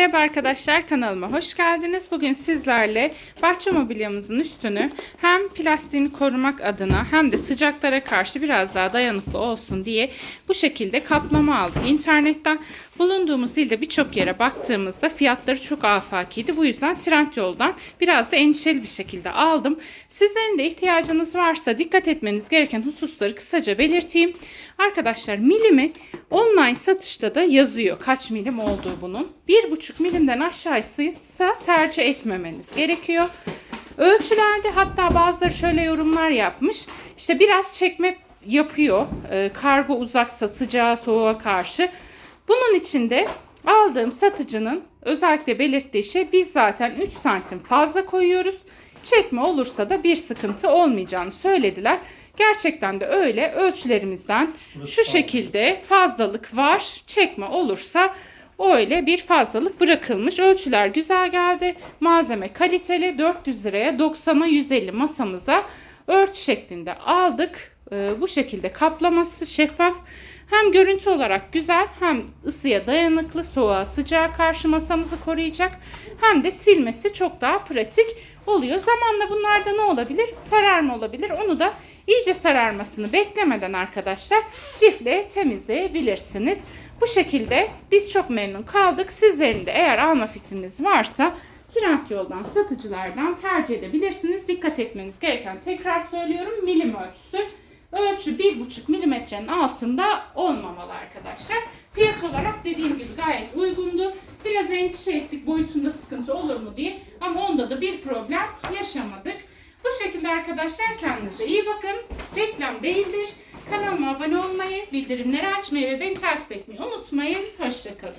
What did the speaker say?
Merhaba arkadaşlar kanalıma hoş geldiniz. Bugün sizlerle bahçe mobilyamızın üstünü hem plastiğini korumak adına hem de sıcaklara karşı biraz daha dayanıklı olsun diye bu şekilde kaplama aldık. İnternetten bulunduğumuz ilde birçok yere baktığımızda fiyatları çok afakiydi. Bu yüzden Trendyol'dan biraz da endişeli bir şekilde aldım. Sizlerin de ihtiyacınız varsa dikkat etmeniz gereken hususları kısaca belirteyim. Arkadaşlar milimi online satışta da yazıyor kaç milim olduğu bunun. 1,5 milimden aşağısıysa tercih etmemeniz gerekiyor. Ölçülerde hatta bazıları şöyle yorumlar yapmış. İşte biraz çekme yapıyor. Ee, kargo uzaksa sıcağa soğuğa karşı. Bunun için de aldığım satıcının özellikle belirttiği şey biz zaten 3 santim fazla koyuyoruz. Çekme olursa da bir sıkıntı olmayacağını söylediler. Gerçekten de öyle. Ölçülerimizden şu şekilde fazlalık var. Çekme olursa öyle bir fazlalık bırakılmış. Ölçüler güzel geldi. Malzeme kaliteli. 400 liraya 90'a 150 masamıza örtü şeklinde aldık. Ee, bu şekilde kaplaması şeffaf. Hem görüntü olarak güzel hem ısıya dayanıklı, soğuğa sıcağa karşı masamızı koruyacak. Hem de silmesi çok daha pratik oluyor. Zamanla bunlarda ne olabilir? Sararma olabilir. Onu da iyice sararmasını beklemeden arkadaşlar cifle temizleyebilirsiniz. Bu şekilde biz çok memnun kaldık. Sizlerin de eğer alma fikriniz varsa Trendyol'dan satıcılardan tercih edebilirsiniz. Dikkat etmeniz gereken tekrar söylüyorum milim ölçüsü. Ölçü 1,5 milimetrenin altında olmamalı arkadaşlar. Fiyat olarak dediğim gibi gayet uygundu. Biraz endişe ettik boyutunda sıkıntı olur mu diye. Ama onda da bir problem yaşamadık. Bu şekilde arkadaşlar kendinize iyi bakın. Reklam değildir. Kanalıma abone olmayı, bildirimleri açmayı ve beni takip etmeyi unutmayın. Hoşçakalın.